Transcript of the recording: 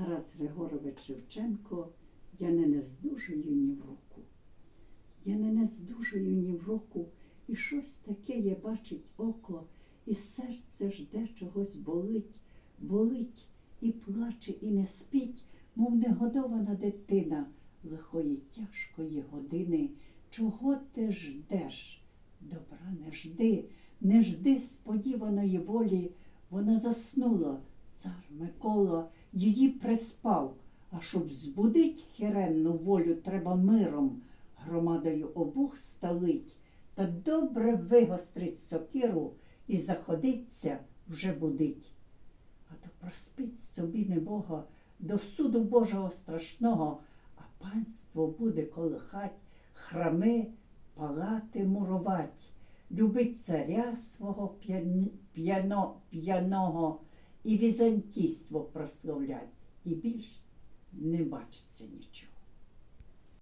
Тарас Григорович Шевченко, я не нездужую ні в року. Я не нездужую ні в року, і щось таке є бачить око, і серце жде чогось болить, болить і плаче, і не спить, мов негодована дитина лихої тяжкої години. Чого ти ждеш? Добра не жди, не жди сподіваної волі. Вона заснула, цар Микола її приспав. А щоб збудить хіренну волю, треба миром громадою обух сталить, та добре вигострить сокиру і заходиться вже будить. А то проспить собі небога до суду Божого страшного, а панство буде колихать, храми палати мурувать, любить царя свого п'ян- п'яно, п'яного і візантійство прославлять, і більш не бачиться нічого.